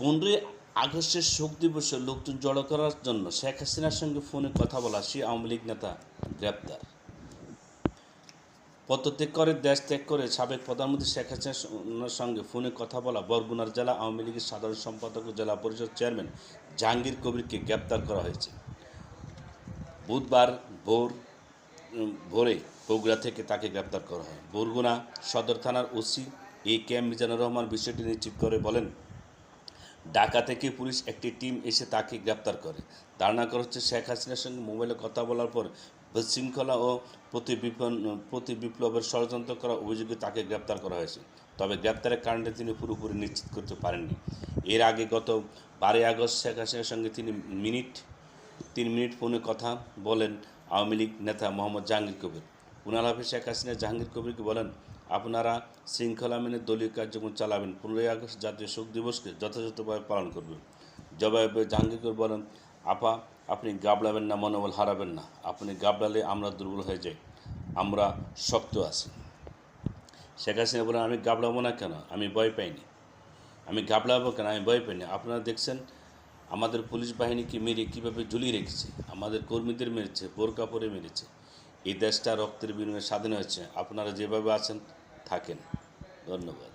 পনেরোই আগস্টের শোক দিবসে লোকজন জড়ো করার জন্য শেখ হাসিনার সঙ্গে ফোনে কথা বলা সেই আওয়ামী লীগ নেতা গ্রেপ্তার। পদত্যাগ করে, দেশ ত্যাগ করে সাবেক প্রধানমন্ত্রী শেখ হাসিনার সঙ্গে ফোনে কথা বলা বরগুনার জেলা আওয়ামী লীগের সাধারণ সম্পাদক ও জেলা পরিষদ চেয়ারম্যান জাহাঙ্গীর কবিরকে গ্রেপ্তার করা হয়েছে। বুধবার ভোর ভোরে বগুড়া থেকে তাকে গ্রেপ্তার করা হয়। বরগুনা সদর থানার OC A K M Mizanur Rahman বিষয়টি নিশ্চিত করে বলেন ঢাকা থেকে পুলিশ একটি টিম এসে তাকে গ্রেপ্তার করে। ধারণা করা হচ্ছে শেখ হাসিনার সঙ্গে মোবাইলে কথা বলার পর বিশৃঙ্খলা ও প্রতি প্রতি বিপ্লবের ষড়যন্ত্র করা অভিযোগে তাকে গ্রেপ্তার করা হয়েছে। তবে গ্রেপ্তারের কারণটা তিনি পুরোপুরি নিশ্চিত করতে পারেননি। এর আগে গত বারোই আগস্ট শেখ হাসিনার সঙ্গে তিনি মিনিট, তিন মিনিট ফোনে কথা বলেন আওয়ামী লীগ নেতা মোহাম্মদ জাহাঙ্গীর কবির। উনার হাফিজ শেখ হাসিনা জাহাঙ্গীর কবিরকে বলেন, আপনারা শৃঙ্খলা মেনে দলীয় কার্যক্রম চালাবেন। পনেরোই আগস্ট জাতীয় শোক দিবসকে যথাযথভাবে পালন করবেন জবাবে জাহাঙ্গীর বলেন, আপা, আপনি গাবলাবেন না, মনোবল হারাবেন না। আপনি গাবলালে আমরা দুর্বল হয়ে যাই। আমরা শক্ত আছি। শেখ হাসিনা বলেন, আমি গাবলাবো না কেন? আমি ভয় পাইনি। আমি ঘাবড়াবো কেন? আমি ভয় পাইনি। আপনারা দেখছেন, আমাদের পুলিশ বাহিনীকে মেরে কীভাবে ঝুলিয়ে রেখেছে? আমাদের কর্মীদের মেরেছে, বোরকা পরে মেরেছে। এই দেশটা রক্তের বিনিময়ে স্বাধীন হয়েছে। আপনারা যেভাবে আছেন থাকেন। ধন্যবাদ।